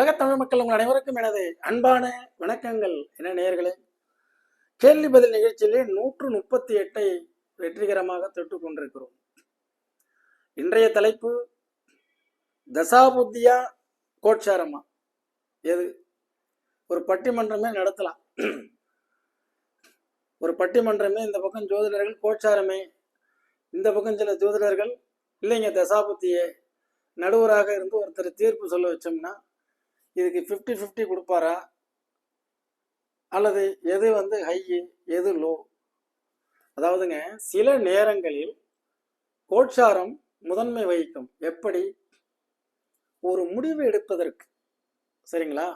உலகத் தமிழ் மக்கள் உங்கள் அனைவருக்கும் எனது அன்பான வணக்கங்கள். என நேயர்களே கேள்வி பதில் நிகழ்ச்சியிலே நூற்று முப்பத்தி எட்டை வெற்றிகரமாக தொட்டு கொண்டிருக்கிறோம். இன்றைய தலைப்பு தசாபுத்தியா கோட்சாரமா? எது? ஒரு பட்டிமன்றமே நடத்தலாம். ஒரு பட்டிமன்றமே இந்த பக்கம் ஜோதிடர்கள் கோட்சாரமே இந்த பக்கம் சில ஜோதிடர்கள் இல்லைங்க தசாபுத்தியே நடுவராக இருந்து ஒருத்தர் தீர்ப்பு சொல்ல வச்சோம்னா இதுக்கு ஃபிஃப்டி ஃபிஃப்டி கொடுப்பாரா? அல்லது எது வந்து ஹையு எது லோ அதாவதுங்க சில நேரங்களில் கோட்சாரம் முதன்மை வகிக்கும். எப்படி? ஒரு முடிவு எடுப்பதற்கு. சரிங்களா?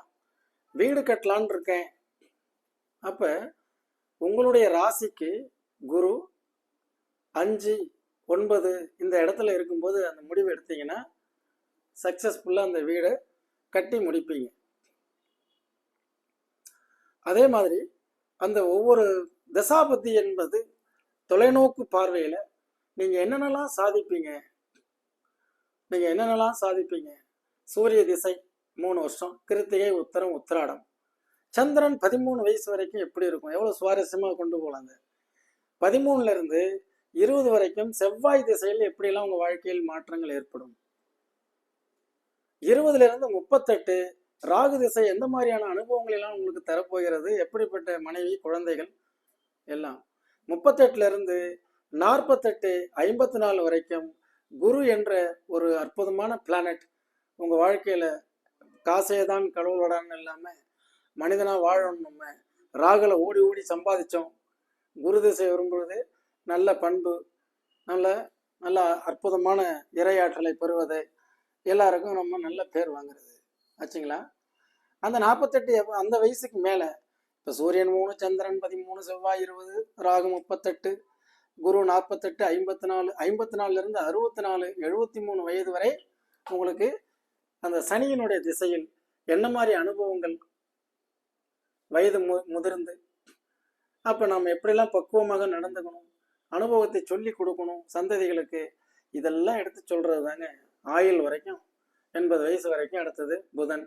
வீடு கட்டலான் இருக்கேன். அப்போ உங்களுடைய ராசிக்கு குரு அஞ்சு ஒன்பது இந்த இடத்துல இருக்கும்போது அந்த முடிவு எடுத்தீங்கன்னா சக்ஸஸ்ஃபுல்லாக அந்த வீடை கட்டி முடிப்பீங்க. அதே மாதிரி அந்த ஒவ்வொரு தசாபதி என்பது தொலைநோக்கு பார்வையில் நீங்கள் என்னென்னலாம் சாதிப்பீங்க? நீங்கள் என்னென்னலாம் சாதிப்பீங்க? சூரிய திசை மூணு வருஷம் கிருத்திகை உத்தரம் உத்திராடம். சந்திரன் பதிமூணு வயசு வரைக்கும் எப்படி இருக்கும்? எவ்வளோ சுவாரஸ்யமாக கொண்டு போகலாங்க பதிமூணுலேருந்து இருபது வரைக்கும் செவ்வாய் திசையில் எப்படியெல்லாம் உங்கள் வாழ்க்கையில் மாற்றங்கள் ஏற்படும்? இருபதுல இருந்து முப்பத்தெட்டு ராகு திசை எந்த மாதிரியான அனுபவங்கள் எல்லாம் உங்களுக்கு தரப்போகிறது? எப்படிப்பட்ட மனைவி குழந்தைகள் எல்லாம்? முப்பத்தெட்டுல இருந்து நாற்பத்தெட்டு ஐம்பத்தி நாலு வரைக்கும் குரு என்ற ஒரு அற்புதமான பிளானட் உங்க வாழ்க்கையில காசே தான் கடவுளோடான்னு இல்லாம மனிதனா வாழணும் நம்ம. ராகுல ஓடி ஓடி சம்பாதிச்சோம். குரு திசை வரும்பொழுது நல்ல பண்பு நல்ல நல்ல அற்புதமான இரையாற்றலை பெறுவது. எல்லாருக்கும் ரொம்ப நல்ல பேர் வாங்குறது. ஆச்சுங்களா? அந்த நாற்பத்தெட்டு அந்த வயசுக்கு மேலே இப்போ சூரியன் மூணு சந்திரன் பதிமூணு செவ்வாய் இருபது ராகு முப்பத்தெட்டு குரு நாற்பத்தெட்டு ஐம்பத்தி நாலு ஐம்பத்தி நாலுலேருந்து அறுபத்தி நாலு எழுபத்தி மூணு வயது வரை உங்களுக்கு அந்த சனியினுடைய திசையில் என்ன மாதிரி அனுபவங்கள் வயது மு முதிர்ந்து அப்போ நம்ம எப்படிலாம் பக்குவமாக நடந்துக்கணும் அனுபவத்தை சொல்லி கொடுக்கணும் சந்ததிகளுக்கு இதெல்லாம் எடுத்து சொல்கிறது தாங்க ஆயுள் வரைக்கும் எண்பது வயசு வரைக்கும் அடுத்தது புதன்.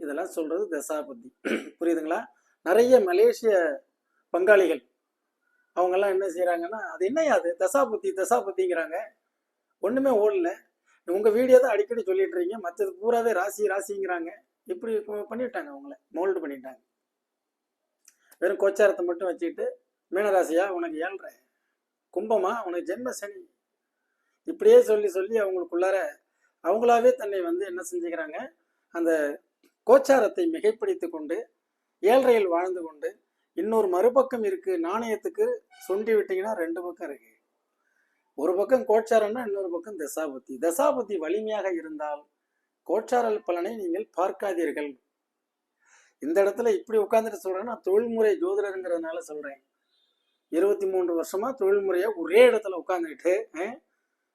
இதெல்லாம் சொல்றது தசாபுத்தி புரியுதுங்களா? நிறைய மலேசிய பங்காளிகள் அவங்கெல்லாம் என்ன செய்கிறாங்கன்னா அது என்ன அது? தசாபுத்தி தசாபுத்திங்கிறாங்க ஒண்ணுமே ஓடல. உங்க வீடியோ தான் அடிக்கடி சொல்லிட்டு இருக்கீங்க மற்றது பூராவே ராசி ராசிங்கிறாங்க. இப்படி பண்ணிட்டாங்க அவங்கள. மோல்டு பண்ணிட்டாங்க. வெறும் கோச்சாரத்தை மட்டும் வச்சுக்கிட்டு மீனராசியா உனக்கு ஏழ்ற கும்பமா உனக்கு ஜென்ம சனி. இப்படியே சொல்லி சொல்லி அவங்களுக்குள்ளார அவங்களாவே தன்னை வந்து என்ன செஞ்சுக்கிறாங்க? அந்த கோச்சாரத்தை மிகைப்பிடித்து கொண்டு ஏழ்றையில் வாழ்ந்து கொண்டு இன்னொரு மறுபக்கம் இருக்கு நாணயத்துக்கு சுண்டி விட்டீங்கன்னா ரெண்டு பக்கம் இருக்கு. ஒரு பக்கம் கோச்சாரம்னா இன்னொரு பக்கம் தசாபுத்தி. தசாபுத்தி வலிமையாக இருந்தால் கோச்சார பலனை நீங்கள் பார்க்காதீர்கள். இந்த இடத்துல இப்படி உட்காந்துட்டு சொல்றேன்னா தொழில்முறை ஜோதிடருங்கிறதுனால சொல்றேன். இருபத்தி மூன்று வருஷமா தொழில்முறையை ஒரே இடத்துல உட்காந்துக்கிட்டு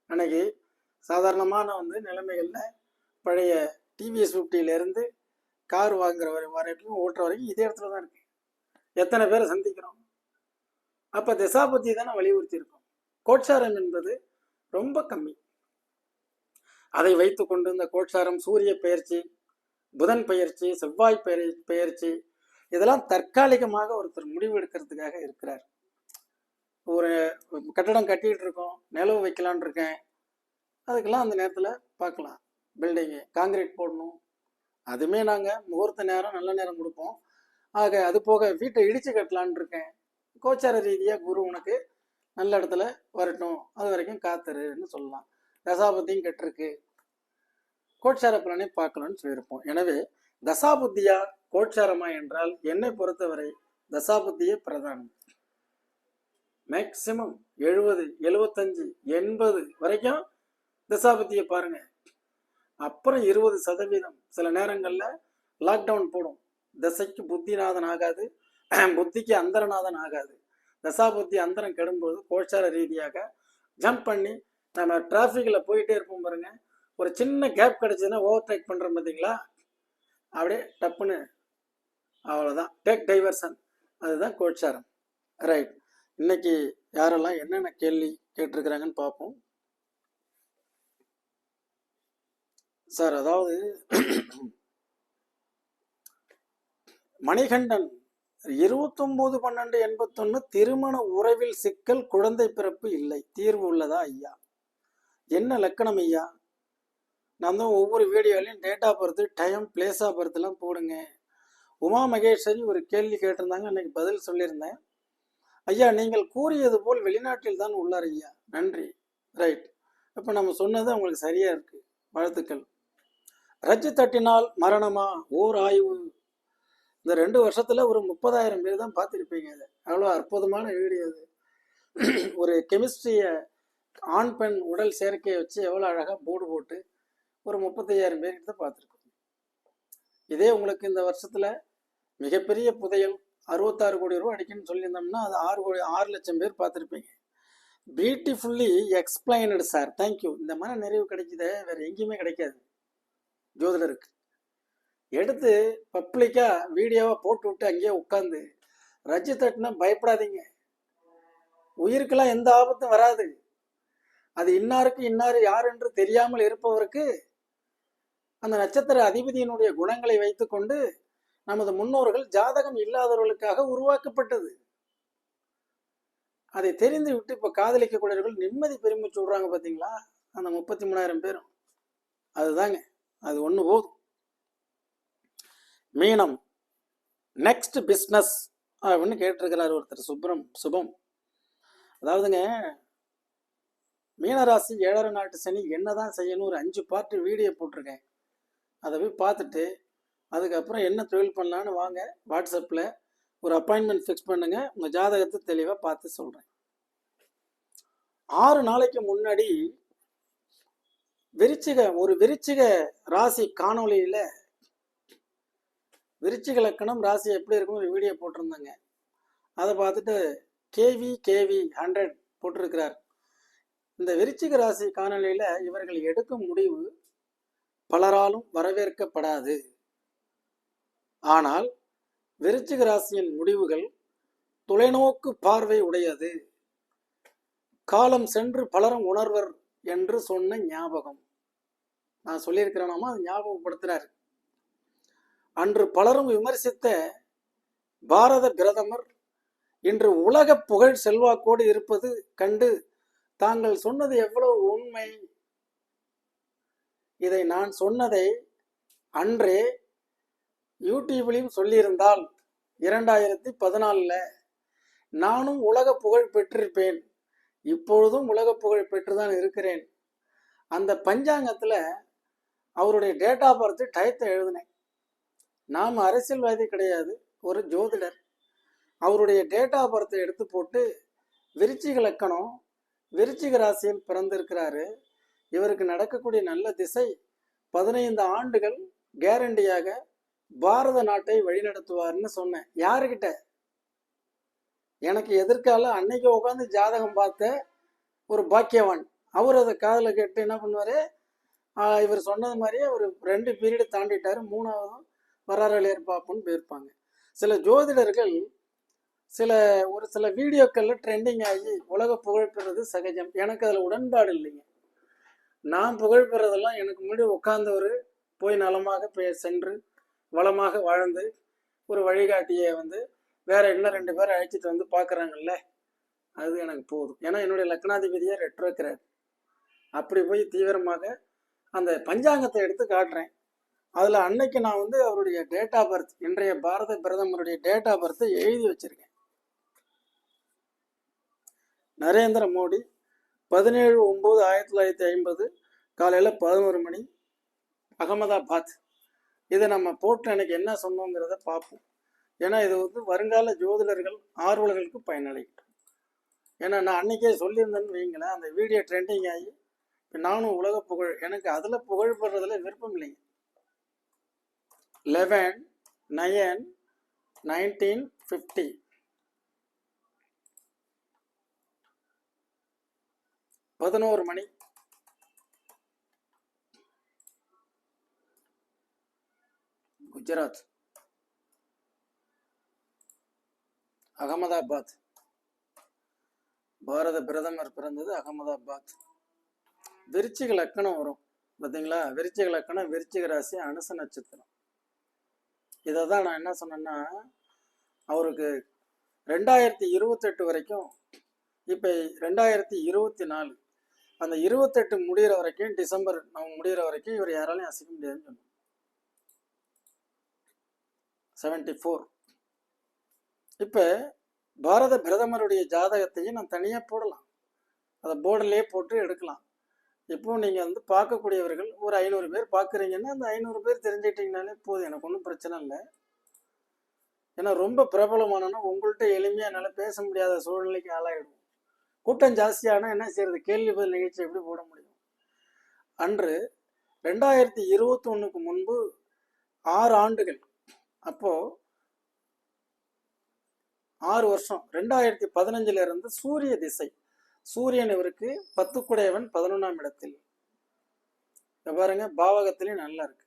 அன்னைக்கு சாதாரணமான வந்து நிலைமைகளில் பழைய டிவிஎஸ் ஃபிஃப்டியிலேருந்து கார் வாங்குற வரை வரைக்கும் ஓட்டுற வரைக்கும் இதே இடத்துல தான் இருக்கு. எத்தனை பேரை சந்திக்கிறோம்? அப்போ திசாபத்தி தானே வலியுறுத்தியிருக்கோம். கோட்சாரம் என்பது ரொம்ப கம்மி. அதை வைத்து கொண்டு இந்த கோட்சாரம் சூரிய பெயர்ச்சி புதன் பெயர்ச்சி செவ்வாய் பெயர் பெயர்ச்சி இதெல்லாம் தற்காலிகமாக ஒருத்தர் முடிவு எடுக்கிறதுக்காக இருக்கிறார். ஒரு கட்டடம் கட்டிகிட்டு இருக்கோம் நிலவு வைக்கலான்னு இருக்கேன் அதுக்கெல்லாம் அந்த நேரத்தில் பார்க்கலாம் பில்டிங்கு காங்கிரீட் போடணும். அதுவுமே நாங்கள் முகூர்த்த நேரம் நல்ல நேரம் கொடுப்போம். ஆக அது போக வீட்டை இடித்து கட்டலான் இருக்கேன். கோச்சார ரீதியாக குரு உனக்கு நல்ல இடத்துல வரட்டும். அது வரைக்கும் காத்துருன்னு சொல்லலாம். தசாபுத்தியும் கெட்டிருக்கு. கோட்சார பலனை பார்க்கலாம்னு சொல்லியிருப்போம். எனவே தசாபுத்தியா கோட்சாரமா என்றால் என்னை பொறுத்தவரை தசாபுத்தியே பிரதானம். மேக்சிமம் எழுபது எழுபத்தஞ்சு எண்பது வரைக்கும் தசாபத்தியை பாருங்க. அப்புறம் இருபது சதவீதம். சில நேரங்களில் லாக்டவுன் போடும். தசைக்கு புத்திநாதன் ஆகாது. புத்திக்கு அந்தரநாதன் ஆகாது. தசாபுத்தி அந்தரம் கெடும்போது கோச்சார ரீதியாக ஜம்ப் பண்ணி நம்ம டிராஃபிக்கில் போயிட்டே இருப்போம் பாருங்க. ஒரு சின்ன கேப் கிடைச்சதுன்னா ஓவர் டேக் பண்ணுறோம் பார்த்தீங்களா அப்படியே டப்புன்னு அவ்வளோதான் டேக் டைவர்சன் அதுதான் கோச்சாரம். ரைட் இன்னைக்கு யாரெல்லாம் என்னென்ன கேள்வி கேட்டிருக்கிறாங்கன்னு பார்ப்போம். சார் அதாவது மணிகண்டன் இருபத்தொன்பது பன்னெண்டு எண்பத்தொன்னு திருமண உறவில் சிக்கல் குழந்தை பிறப்பு இல்லை. தீர்வு உள்ளதா ஐயா? என்ன லக்கணம் ஐயா? நான் தான் ஒவ்வொரு வீடியோலையும் date of birth time place of பர்த்லாம் போடுங்க. உமா மகேஸ்வரி ஒரு கேள்வி கேட்டிருந்தாங்க அன்னைக்கு பதில் சொல்லியிருந்தேன். ஐயா நீங்கள் கூறியது போல் வெளிநாட்டில் தான் உள்ளார் ஐயா. நன்றி. ரைட் இப்போ நம்ம சொன்னது உங்களுக்கு சரியா இருக்கு. வாழ்த்துக்கள். ரஜ்ஜு தட்டினால் மரணமா? ஓர் ஆய்வு. இந்த ரெண்டு வருஷத்துல ஒரு முப்பதாயிரம் பேர் தான் பார்த்துருப்பீங்க அதை அவ்வளோ அற்புதமான வீடியோ அது ஒரு கெமிஸ்ட்ரியை ஆண் பெண் உடல் சேர்க்கையை வச்சு எவ்வளோ அழகாக போர்டு போட்டு ஒரு முப்பத்தையாயிரம் பேர்கிட்ட தான் பார்த்துருக்கோம். இதே உங்களுக்கு இந்த வருஷத்தில் மிகப்பெரிய புதையல் அறுபத்தாறு கோடி ரூபா அடிக்குன்னு சொல்லியிருந்தோம்னா அது ஆறு கோடி ஆறு லட்சம் பேர் பார்த்துருப்பீங்க. பியூட்டிஃபுல்லி எக்ஸ்பிளைனடு சார் தேங்க்யூ இந்த மாதிரி நிறைவு கிடைக்கிதே வேறு எங்கேயுமே கிடைக்காது. ஜோதிடருக்கு எடுத்து பப்ளிக்காக வீடியோவாக போட்டு விட்டு அங்கேயே உட்காந்து ரஜ்ஜு தட்டுனா பயப்படாதீங்க. உயிருக்கெல்லாம் எந்த ஆபத்தும் வராது. அது இன்னாருக்கு இன்னார் யார் என்று தெரியாமல் இருப்பவருக்கு அந்த நட்சத்திர அதிபதியினுடைய குணங்களை வைத்துக்கொண்டு நமது முன்னோர்கள் ஜாதகம் இல்லாதவர்களுக்காக உருவாக்கப்பட்டது. அதை தெரிந்து விட்டு இப்போ காதலிக்கக்கூடியவர்கள் நிம்மதி பெருமிச்சு விடுறாங்க பார்த்தீங்களா அந்த முப்பத்தி மூணாயிரம் பேரும். அதுதாங்க. அது ஒன்று போதும். மீனம் நெக்ஸ்ட் பிஸ்னஸ் அப்படின்னு கேட்டிருக்கிறார் ஒருத்தர் சுப்ரம் சுபம். அதாவதுங்க மீனராசி ஏழரை நாட்டு சனி என்னதான் செய்யணும் ஒரு அஞ்சு பார்ட்டு வீடியோ போட்டிருக்கேன். அதை போய் பார்த்துட்டு அதுக்கப்புறம் என்ன தொழில் பண்ணலான்னு வாங்க வாட்ஸ்அப்பில் ஒரு அப்பாயின்மெண்ட் ஃபிக்ஸ் பண்ணுங்க உங்கள் ஜாதகத்தை தெளிவாக பார்த்து சொல்கிறேன் ஆறு நாளைக்கு முன்னாடி விருச்சிக ஒரு விருச்சிக ராசி காணொளியில் விருச்சிக லக்கணம் ராசி எப்படி இருக்கும் ஒரு வீடியோ போட்டிருந்தாங்க. அதை பார்த்துட்டு கேவி கேவி ஹண்ட்ரட் போட்டிருக்கிறார். இந்த விருச்சிக ராசி காணொலியில் இவர்கள் எடுக்கும் முடிவு பலராலும் வரவேற்கப்படாது. ஆனால் விருச்சிக ராசியின் முடிவுகள் தொலைநோக்கு பார்வை உடையது. காலம் சென்று பலரும் உணர்வர் என்று சொன்ன ஞாபகம். நான் சொல்லியிருக்கிறேனாமா அது ஞாபகப்படுத்துறாரு. அன்று பலரும் விமர்சித்த பாரத பிரதமர் இன்று உலக புகழ் செல்வாக்கோடு இருப்பது கண்டு தாங்கள் சொன்னது எவ்வளவு உண்மை. இதை நான் சொன்னதை அன்றே யூடியூப்லையும் சொல்லியிருந்தால் இரண்டாயிரத்தி பதினாலில் நானும் உலக புகழ் பெற்றிருப்பேன். இப்பொழுதும் உலக புகழ் பெற்றுதான் இருக்கிறேன். அந்த பஞ்சாங்கத்தில் அவருடைய டேட் ஆஃப் பர்த் டயத்தை எழுதினேன். நாம் அரசியல்வாதி கிடையாது ஒரு ஜோதிடர். அவருடைய டேட் ஆஃப் பர்த்தை எடுத்து போட்டு விருச்சிக லக்கணம் விருச்சிக ராசியில் பிறந்திருக்கிறாரு. இவருக்கு நடக்கக்கூடிய நல்ல திசை பதினைந்து ஆண்டுகள் கேரண்டியாக பாரத நாட்டை வழிநடத்துவார்னு சொன்னேன். யாருக்கிட்ட எனக்கு எதிர்கால அன்னைக்கு உட்காந்து ஜாதகம் பார்த்த ஒரு பாக்கியவான். அவர் அதை காதில் கேட்டு என்ன பண்ணுவார்? இவர் சொன்னது மாதிரியே ஒரு ரெண்டு பீரியடு தாண்டிட்டார். மூணாவதும் வராரலையர் பாப்புன்னு போயிருப்பாங்க. சில ஜோதிடர்கள் சில ஒரு சில வீடியோக்களில் ட்ரெண்டிங் ஆகி உலக புகழ்பெறது சகஜம். எனக்கு அதில் உடன்பாடு இல்லைங்க. நான் புகழ் பெறதெல்லாம் எனக்கு முன்னாடி உட்கார்ந்தவர் போய் நலமாக போய் சென்று வளமாக வாழ்ந்து ஒரு வழிகாட்டியை வந்து வேற இன்னும் ரெண்டு பேரை அழைச்சிட்டு வந்து பார்க்குறாங்கல்ல அது எனக்கு போதும். ஏன்னா என்னுடைய லக்னாதிபதியை ரெட்ரோக்கிறார் அப்படி போய் தீவிரமாக அந்த பஞ்சாங்கத்தை எடுத்து காட்டுறேன். அதில் அன்னைக்கு நான் வந்து அவருடைய டேட் ஆஃப் பர்த் இன்றைய பாரத பிரதமருடைய டேட் ஆஃப் பர்த்தை எழுதி வச்சிருக்கேன். நரேந்திர மோடி பதினேழு ஒம்பது ஆயிரத்தி தொள்ளாயிரத்தி ஐம்பது காலையில் பதினோரு மணி அகமதாபாத். இதை நம்ம போட்டு எனக்கு என்ன சொன்னோங்கிறத பார்ப்போம். ஏன்னா இது வந்து வருங்கால ஜோதிடர்கள் ஆர்வலர்களுக்கு பயனளிக்கட்டும் ஏன்னா நான் அன்னைக்கே சொல்லியிருந்தேன்னு வைங்களேன் அந்த வீடியோ ட்ரெண்டிங் ஆகி நானும் உலக புகழ். எனக்கு அதில் புகழ் பெறதுல விருப்பம் இல்லைங்க. லெவன் நயன் நைன்டீன் ஃபிஃப்டி பதினோரு மணி. குஜராத். அகமதாபாத். பாரத பிரதமர் பிறந்தது அகமதாபாத். விருச்சிக லக்கணம் வரும். பார்த்தீங்களா விருச்சிக லக்கணம் விருச்சிக ராசி அனுச நட்சத்திரம். இதை தான் நான் என்ன சொன்னேன்னா அவருக்கு ரெண்டாயிரத்தி இருபத்தெட்டு வரைக்கும் இப்போ ரெண்டாயிரத்தி இருபத்தி நாலு அந்த இருபத்தெட்டு முடிகிற வரைக்கும் டிசம்பர் நம்ம முடிகிற வரைக்கும் இவர் யாராலையும் அசைக்க முடியாதுன்னு சொன்னோம் செவன்டி ஃபோர் இப்போ பாரத பிரதமருடைய ஜாதகத்தையும் நான் தனியாக போடலாம். அதை போர்டிலே போட்டு எடுக்கலாம். இப்போ நீங்கள் வந்து பார்க்கக்கூடியவர்கள் ஒரு ஐநூறு பேர் பார்க்குறீங்கன்னா அந்த ஐநூறு பேர் தெரிஞ்சுக்கிட்டீங்கனாலே போதும். எனக்கு ஒன்றும் பிரச்சனை இல்லை. ஏன்னா ரொம்ப பிரபலமானோன்னா உங்கள்கிட்ட எளிமையாக என்னால் பேச முடியாத சூழ்நிலைக்கு ஆளாயிடும் கூட்டம் ஜாஸ்தியானால் என்ன செய்யறது கேள்வி பதில் நிகழ்ச்சி எப்படி போட முடியும்? அன்று ரெண்டாயிரத்தி இருபத்தி ஒன்றுக்கு முன்பு ஆறு ஆண்டுகள். அப்போது ஆறு வருஷம். ரெண்டாயிரத்தி பதினஞ்சிலிருந்து சூரிய திசை. சூரியன் இவருக்கு பத்துக்குடையவன் பதினொன்றாம் இடத்தில். பாருங்க பாவகத்திலையும் நல்லா இருக்கு.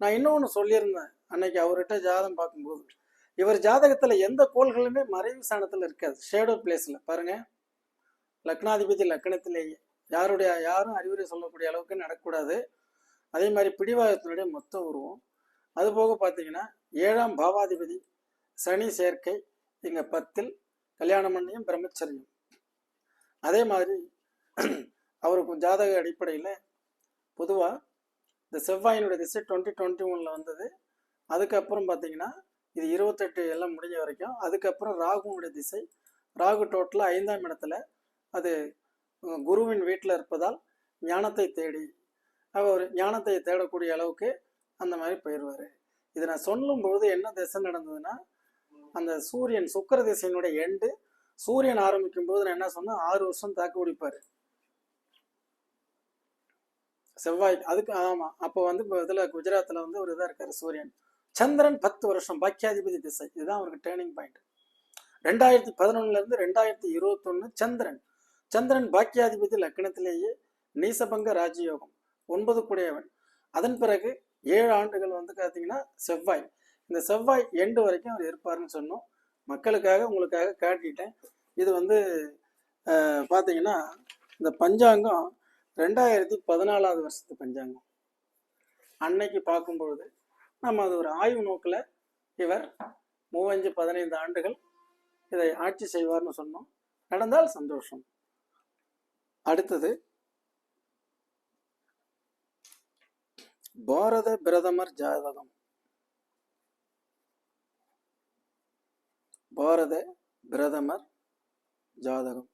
நான் இன்னொன்று சொல்லியிருந்தேன். அன்னைக்கு அவர்கிட்ட ஜாதகம் பார்க்கும்போது இவர் ஜாதகத்தில் எந்த கோள்களுமே மறைவு ஸ்தானத்தில் இருக்காது. ஷேடோ பிளேஸில் பாருங்க. லக்னாதிபதி லக்னத்திலேயே யாருடைய யாரும் அறிவுரை சொல்லக்கூடிய அளவுக்கு நடக்கக்கூடாது அதே மாதிரி பிடிவாதத்தினுடைய மொத்த உருவம். அது போக பார்த்தீங்கன்னா ஏழாம் பாவாதிபதி சனி சேர்க்கை இங்கே பத்தில் கல்யாணம் பண்ணியும் பிரம்மச்சரியம். அதே மாதிரி அவருக்கு ஜாதக அடிப்படையில் பொதுவாக இந்த செவ்வாயினுடைய திசை டுவெண்ட்டி டுவெண்ட்டி ஒனில் வந்தது. அதுக்கப்புறம் பார்த்தீங்கன்னா இது இருபத்தெட்டு எல்லாம் முடிஞ்ச வரைக்கும். அதுக்கப்புறம் ராகுனுடைய திசை ராகு டோட்டலாக ஐந்தாம் இடத்துல அது குருவின் வீட்டில் இருப்பதால் ஞானத்தை தேடி அவர் ஞானத்தை தேடக்கூடிய அளவுக்கு அந்த மாதிரி போயிடுவார் இதை நான் சொல்லும்போது என்ன திசை நடந்ததுன்னா அந்த சூரியன் சுக்கிர திசையினுடைய எண்டு சூரியன் ஆரம்பிக்கும் போது நான் என்ன சொன்னேன்? ஆறு வருஷம் தாக்கு பிடிப்பார். செவ்வாய் அதுக்கு ஆமாம் அப்போ வந்து இப்போ இதில் குஜராத்தில் வந்து ஒரு இதாக இருக்கார் சூரியன். சந்திரன் பத்து வருஷம் பாக்கியாதிபதி திசை. இதுதான் அவருக்கு டேர்னிங் பாயிண்ட் ரெண்டாயிரத்தி பதினொன்னுலேருந்து ரெண்டாயிரத்தி இருபத்தொன்னு சந்திரன். சந்திரன் பாக்கியாதிபதி லக்னத்திலேயே நீசபங்க ராஜயோகம். ஒன்பது குடையவன். அதன் பிறகு ஏழு ஆண்டுகள் வந்து பார்த்தீங்கன்னா செவ்வாய். இந்த செவ்வாய் எண்டு வரைக்கும் அவர் இருப்பாருன்னு சொன்னோம். மக்களுக்காக உங்களுக்காக காட்டிட்டேன். இது வந்து பார்த்தீங்கன்னா இந்த பஞ்சாங்கம் ரெண்டாயிரத்தி பதினாலாவது வருஷத்து பஞ்சாங்கம். அன்னைக்கு பார்க்கும்பொழுது நம்ம அது ஒரு ஆய்வு நோக்கில் இவர் மூவஞ்சு பதினைந்து ஆண்டுகள் இதை ஆட்சி செய்வார்னு சொன்னோம். நடந்தால் சந்தோஷம். அடுத்தது பாரத பிரதமர் ஜாதகம். பாரத பிரதமர் ஜாதகம்.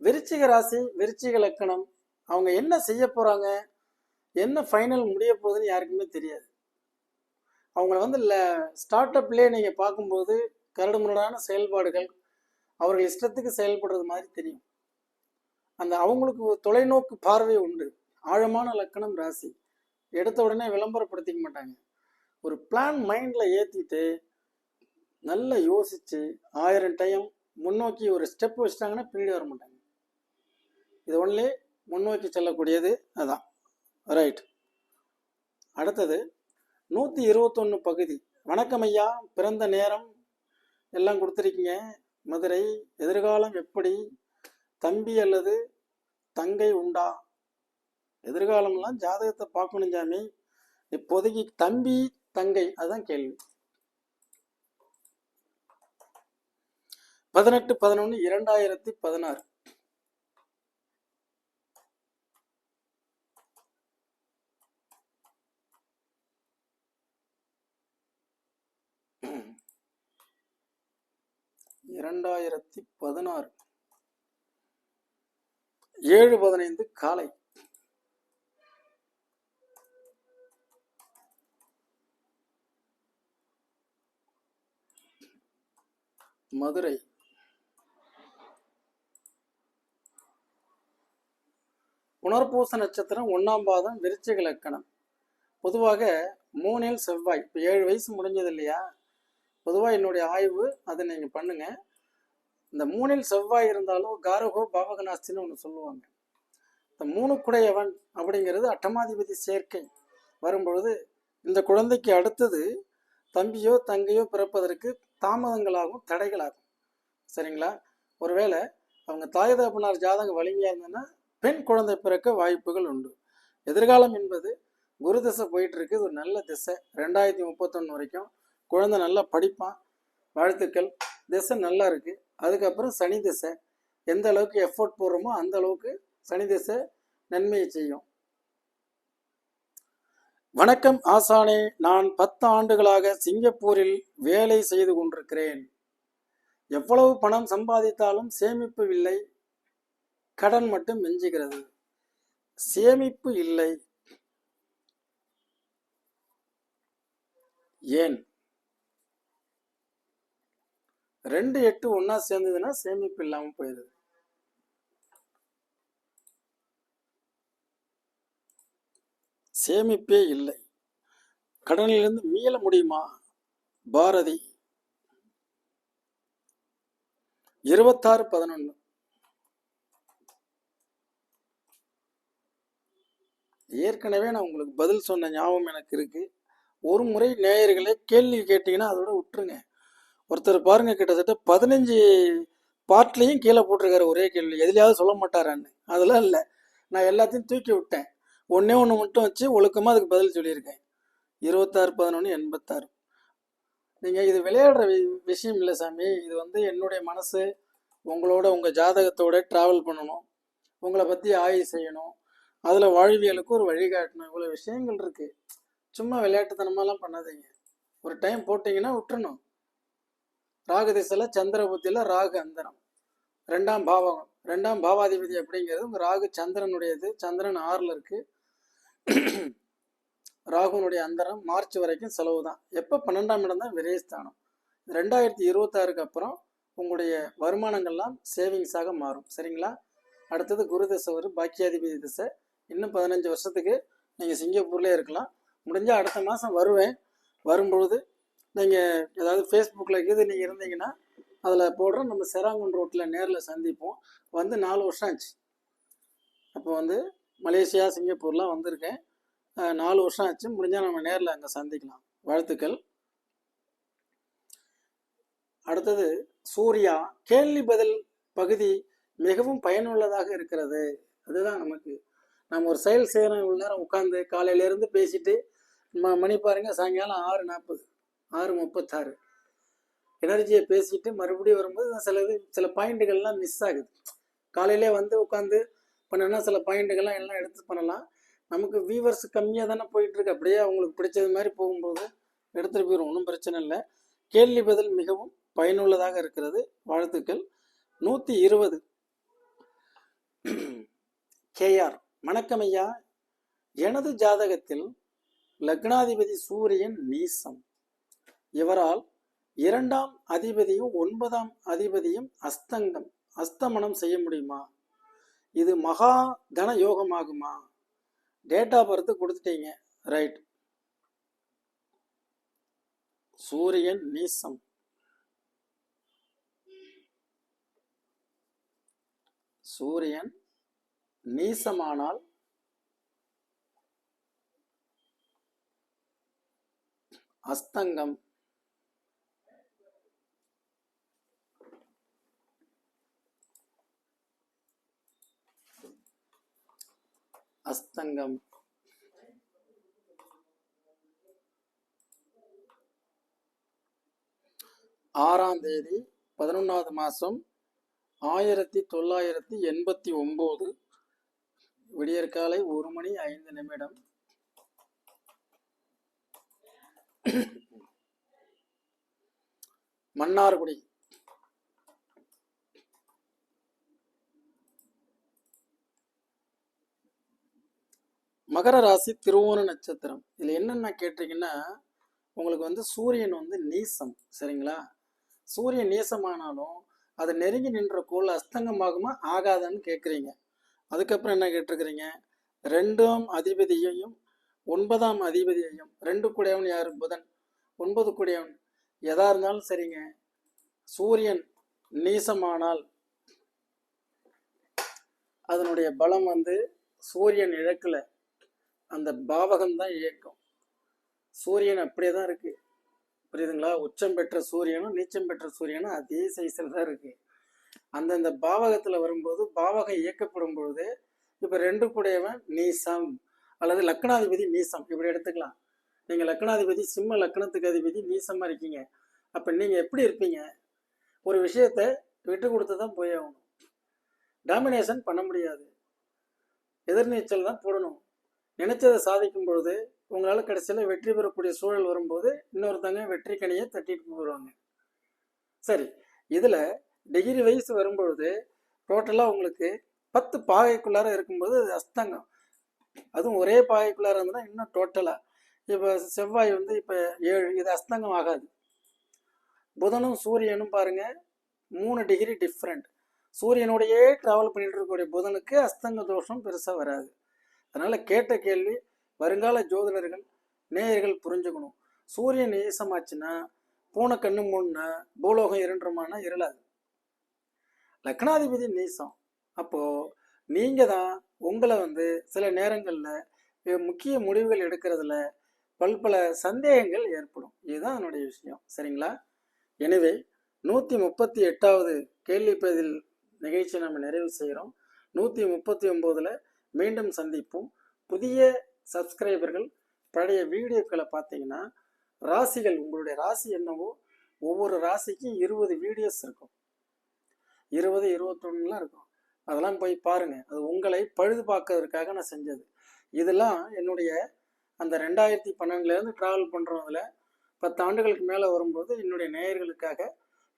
விருச்சிக ராசி விருச்சிக லக்கணம் அவங்க என்ன செய்ய போறாங்க என்ன ஃபைனல் முடிய போகுதுன்னு யாருக்குமே தெரியாது. அவங்கள வந்து ஸ்டார்ட் அப்லேயே நீங்கள் பார்க்கும்போது கரடுமுரடான செயல்பாடுகள் அவர்கள் இஷ்டத்துக்கு செயல்படுறது மாதிரி தெரியும். அந்த அவங்களுக்கு தொலைநோக்கு பார்வை உண்டு. ஆழமான லக்கணம் ராசி. எடுத்த உடனே விளம்பரப்படுத்திக்க மாட்டாங்க. ஒரு பிளான் மைண்டில் ஏற்றிட்டு நல்லா யோசிச்சு ஆயிரம் டைம் முன்னோக்கி ஒரு ஸ்டெப் வச்சிட்டாங்கன்னா பின்னாடி வர மாட்டாங்க. இது ஒன்லி முன்னோக்கி செல்லக்கூடியது அதான். ரைட் அடுத்தது நூற்றி இருபத்தொன்று பகுதி. வணக்கம் ஐயா பிறந்த நேரம் எல்லாம் கொடுத்துருக்கீங்க. மதுரை எதிர்காலம் எப்படி? தம்பி அல்லது தங்கை உண்டா? எதிர்காலம்லாம் ஜாதகத்தை பார்க்கணும் சாமி. இப்போதைக்கு தம்பி தங்கை அதுதான் கேள்வி. பதினெட்டு பதினொன்று இரண்டாயிரத்தி பதினாறு. இரண்டாயிரத்தி பதினாறு. ஏழு பதினைந்து காலை. மதுரை. புனர்பூச நட்சத்திரம் ஒன்றாம் பாதம் விருச்சிக லக்கணம். பொதுவாக மூணில் செவ்வாய். இப்போ ஏழு வயசு முடிஞ்சது இல்லையா? பொதுவாக என்னுடைய ஆய்வு அதை நீங்கள் பண்ணுங்க. இந்த மூணில் செவ்வாய் இருந்தாலும் காரகோ பாவகநாஸ்தின்னு ஒன்று சொல்லுவாங்க. இந்த மூணு குடையவன் அப்படிங்கிறது அட்டமாதிபதி சேர்க்கை. வரும்பொழுது இந்த குழந்தைக்கு அடுத்தது தம்பியோ தங்கையோ பிறப்பதற்கு தாமதங்களாகும் தடைகளாகும். சரிங்களா? ஒருவேளை அவங்க தாய் தகப்பனார் ஜாதகம் வலிமையாக இருந்ததுன்னா பெண் குழந்தை பிறக்க வாய்ப்புகள் உண்டு. எதிர்காலம் என்பது குரு திசை போயிட்டு இருக்கு இது ஒரு நல்ல திசை. ரெண்டாயிரத்தி முப்பத்தொன்று வரைக்கும் குழந்தை நல்லா படிப்பான். வாழ்த்துக்கள். திசை நல்லா இருக்கு. அதுக்கப்புறம் சனி திசை. எந்த அளவுக்கு எஃபோர்ட் போடுறோமோ அந்த அளவுக்கு சனி திசை நன்மையை செய்யும். வணக்கம். ஆசானே நான் பத்து ஆண்டுகளாக சிங்கப்பூரில் வேலை செய்து கொண்டிருக்கிறேன். எவ்வளவு பணம் சம்பாதித்தாலும் சேமிப்பு இல்லை. கடன் மட்டும் மிஞ்சுகிறது. சேமிப்பு இல்லை. ஏன்? ரெண்டு எட்டு ஒன்னா சேர்ந்ததுன்னா சேமிப்பு இல்லாம போயிடுது சேமிப்பே இல்லை. கடனிலிருந்து மீள முடியுமா? பாரதி. இருபத்தாறு பதினொன்று ஏற்கனவே நான் உங்களுக்கு பதில் சொன்ன ஞாபகம் எனக்கு இருக்கு. ஒரு முறை நேயர்களே கேள்வி கேட்டீங்கன்னா அதோட விட்டுருங்க. ஒருத்தர் பாருங்க கிட்டத்தட்ட பதினஞ்சு பார்ட்லேயும் கீழே போட்டிருக்காரு ஒரே கேள்வி. எதுலையாவது சொல்ல மாட்டாரான்னு. அதெல்லாம் இல்லை. நான் எல்லாத்தையும் தூக்கி விட்டேன். ஒன்றே ஒன்று மட்டும் வச்சு ஒழுக்கமாக அதுக்கு பதில் சொல்லியிருக்கேன். இருபத்தாறு பதினொன்று எண்பத்தாறு. நீங்கள் இது விளையாடுற வி- விஷயம் இல்லை சாமி. இது வந்து என்னுடைய மனசு உங்களோட உங்கள் ஜாதகத்தோட ட்ராவல் பண்ணணும். உங்களை பற்றி ஆய்வு செய்யணும். அதில் வாழ்வியலுக்கு ஒரு வழிகாட்டணும் இவ்வளோ விஷயங்கள் இருக்குது சும்மா விளையாட்டுத்தனமாலாம் பண்ணாதீங்க. ஒரு டைம் போட்டிங்கன்னா விட்டுறணும். ராகு திசையில் சந்திர புத்தியில் ராகு அந்தரம். ரெண்டாம் பாவகம். ரெண்டாம் பாவாதிபதி அப்படிங்கிறது ராகு சந்திரனுடையது. சந்திரன் ஆறில் இருக்குது ராகுனுடைய அந்தரம் மார்ச் வரைக்கும் செலவு தான் எப்போ பன்னெண்டாம் இடம் தான் விரயஸ்தானம். ரெண்டாயிரத்தி இருபத்தாறுக்கு அப்புறம் உங்களுடைய வருமானங்கள்லாம் சேவிங்ஸாக மாறும். சரிங்களா? அடுத்தது குரு திசை வரும். பாக்கியாதிபதி திசை. இன்னும் பதினஞ்சு வருஷத்துக்கு நீங்கள் சிங்கப்பூர்லேயே இருக்கலாம். முடிஞ்சால் அடுத்த மாதம் வருவேன். வரும்பொழுது நீங்கள் ஏதாவது ஃபேஸ்புக்கில் இது நீங்கள் இருந்தீங்கன்னா அதில் போடுறோம் நம்ம செராங்குன் ரோட்டில் நேரில் சந்திப்போம். வந்து நாலு வருஷம் ஆச்சு. அப்போ வந்து மலேசியா சிங்கப்பூர்லாம் வந்திருக்கேன். நாலு வருஷம் ஆச்சு. முடிஞ்சால் நம்ம நேரில் அங்கே சந்திக்கலாம். வாழ்த்துக்கள். அடுத்தது சூர்யா கேள்வி பதில் பகுதி மிகவும் பயனுள்ளதாக இருக்கிறது. அதுதான் நமக்கு நம்ம ஒரு செயல் செய்கிறோம் இவ்வளோ நேரம் உட்காந்து காலையிலேருந்து பேசிட்டு ம மணி பாருங்கள் சாயங்காலம் ஆறு நாற்பது ஆறு முப்பத்தாறு. எனர்ஜியை பேசிட்டு மறுபடியும் வரும்போது சில இது சில பாயிண்ட்டுகள்லாம் மிஸ் ஆகுது. காலையிலே வந்து உட்காந்து பண்ணனா சில பாயிண்ட்டுகள்லாம் எல்லாம் எடுத்து பண்ணலாம். நமக்கு வியூவர்ஸ் கம்மியாக தானே போயிட்டுருக்கு அப்படியே அவங்களுக்கு பிடிச்சது மாதிரி போகும்போது எடுத்துகிட்டு போயிடும் ஒன்றும் பிரச்சனை இல்லை. கேள்வி பதில் மிகவும் பயனுள்ளதாக இருக்கிறது. வாழ்த்துக்கள். நூற்றி இருபது. கேஆர் வணக்கம் ஐயா எனது ஜாதகத்தில் லக்னாதிபதி சூரியன் நீசம். இவரால் இரண்டாம் அதிபதியும் ஒன்பதாம் அதிபதியும் அஸ்தங்கம் அஸ்தமனம் செய்ய முடியுமா? இது மகா தன யோகமாகுமா? டேட் ஆஃப் பர்த் கொடுத்துட்டீங்க. ரைட் சூரியன் நீசம். சூரியன் நீசமானால் அஸ்தங்கம். அஸ்தங்கம். ஆறாம் தேதி பதினொன்றாவது மாதம் ஆயிரத்தி தொள்ளாயிரத்தி எண்பத்தி ஒம்பது. விடியற்காலை ஒரு மணி ஐந்து நிமிடம். மன்னார்குடி. மகர ராசி திருவோண நட்சத்திரம். இதில் என்னென்ன கேட்டீங்கன்னா உங்களுக்கு வந்து சூரியன் வந்து நீசம் சரிங்களா? சூரியன் நீசமானாலும் அது நெருங்கி நின்ற கோள் அஸ்தங்கமாகுமா ஆகாதான்னு கேட்குறீங்க. அதுக்கப்புறம் என்ன கேட்டிருக்கிறீங்க? ரெண்டாம் அதிபதியையும் ஒன்பதாம் அதிபதியையும் ரெண்டு கூடையவன் யார்? புதன். ஒன்பது கூடையவன். எதா இருந்தாலும் சரிங்க. சூரியன் நீசமானால் அதனுடைய பலம் வந்து சூரியன் இழக்கல. அந்த பாவகம் தான் இயக்கம். சூரியன் அப்படியே தான் இருக்குது புரியுதுங்களா? உச்சம் பெற்ற சூரியனும் நீச்சம் பெற்ற சூரியனும் அதே சைஸில் தான் இருக்குது அந்தந்த பாவகத்தில் வரும்போது பாவகம் இயக்கப்படும் பொழுது இப்போ ரெண்டு கூடையவன் நீசம் அல்லது லக்னாதிபதி நீசம். இப்படி எடுத்துக்கலாம். நீங்கள் லக்னாதிபதி சிம்ம லக்னத்துக்கு அதிபதி நீசமாக இருக்கீங்க. அப்போ நீங்கள் எப்படி இருப்பீங்க? ஒரு விஷயத்தை விட்டு கொடுத்து தான் போய் ஆகணும். டாமினேஷன் பண்ண முடியாது. எதிர்நீச்சல் தான் போடணும். நினைச்சதை சாதிக்கும் பொழுது உங்களால் கடைசியில் வெற்றி பெறக்கூடிய சூழல் வரும்போது இன்னொருத்தங்க வெற்றி கனியை தட்டிட்டு போயிடுவாங்க சரி இதில் டிகிரி வைஸ் வரும்பொழுது டோட்டலாக உங்களுக்கு பத்து பாகைக்குள்ளார இருக்கும்போது அது அஸ்தங்கம். அதுவும் ஒரே பாகைக்குள்ளார இருந்ததுன்னா இன்னும் டோட்டலாக இப்போ செவ்வாய் வந்து இப்போ ஏழு இது அஸ்தங்கம் ஆகாது. புதனும் சூரியனும் பாருங்கள் மூணு டிகிரி டிஃப்ரெண்ட் சூரியனுடையே ட்ராவல் பண்ணிட்டு இருக்கக்கூடிய புதனுக்கு அஸ்தங்க தோஷம் பெருசாக வராது. அதனால் கேட்ட கேள்வி வருங்கால ஜோதிடர்கள் நேயர்கள் புரிஞ்சுக்கணும். சூரியன் ஈசமாச்சுன்னா பூனை கண்ணு மூணுன்னா பூலோகம் இரண்டுமானா இருளாது. லக்னாதிபதி நீசம். அப்போ நீங்கள் தான் உங்களை வந்து சில நேரங்களில் முக்கிய முடிவுகள் எடுக்கிறதுல பல்பல சந்தேகங்கள் ஏற்படும். இதுதான் என்னுடைய விஷயம். சரிங்களா? எனவே நூற்றி முப்பத்தி எட்டாவது கேள்வி பதில் நிகழ்ச்சி நம்ம நிறைவு செய்கிறோம் நூற்றி முப்பத்தி ஒம்போதில் மீண்டும் சந்திப்போம். புதிய சப்ஸ்கிரைபர்கள் பழைய வீடியோக்களை பார்த்தீங்கன்னா ராசிகள் உங்களுடைய ராசி என்னவோ ஒவ்வொரு ராசிக்கும் இருபது வீடியோஸ் இருக்கும். இருபது இருபத்தொன்னுலாம் இருக்கும். அதெல்லாம் போய் பாருங்க. அது உங்களை பழுது பார்க்கறதுக்காக நான் செஞ்சது. இதெல்லாம் என்னுடைய அந்த ரெண்டாயிரத்தி பன்னெண்டுலேருந்து ட்ராவல் பண்ணுறதுல பத்து ஆண்டுகளுக்கு மேலே வரும்போது என்னுடைய நேயர்களுக்காக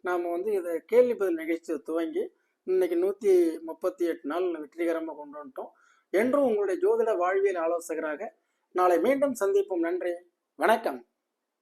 நாம் வந்து இதை கேள்வி பதில் நிகழ்ச்சியை துவங்கி இன்னைக்கு நூற்றி முப்பத்தி எட்டு நாள் வெற்றிகரமாக கொண்டு வந்துட்டோம். என்றும் உங்களுடைய ஜோதிட வாழ்வியல் ஆலோசகராக நாளை மீண்டும் சந்திப்போம். நன்றி. வணக்கம்.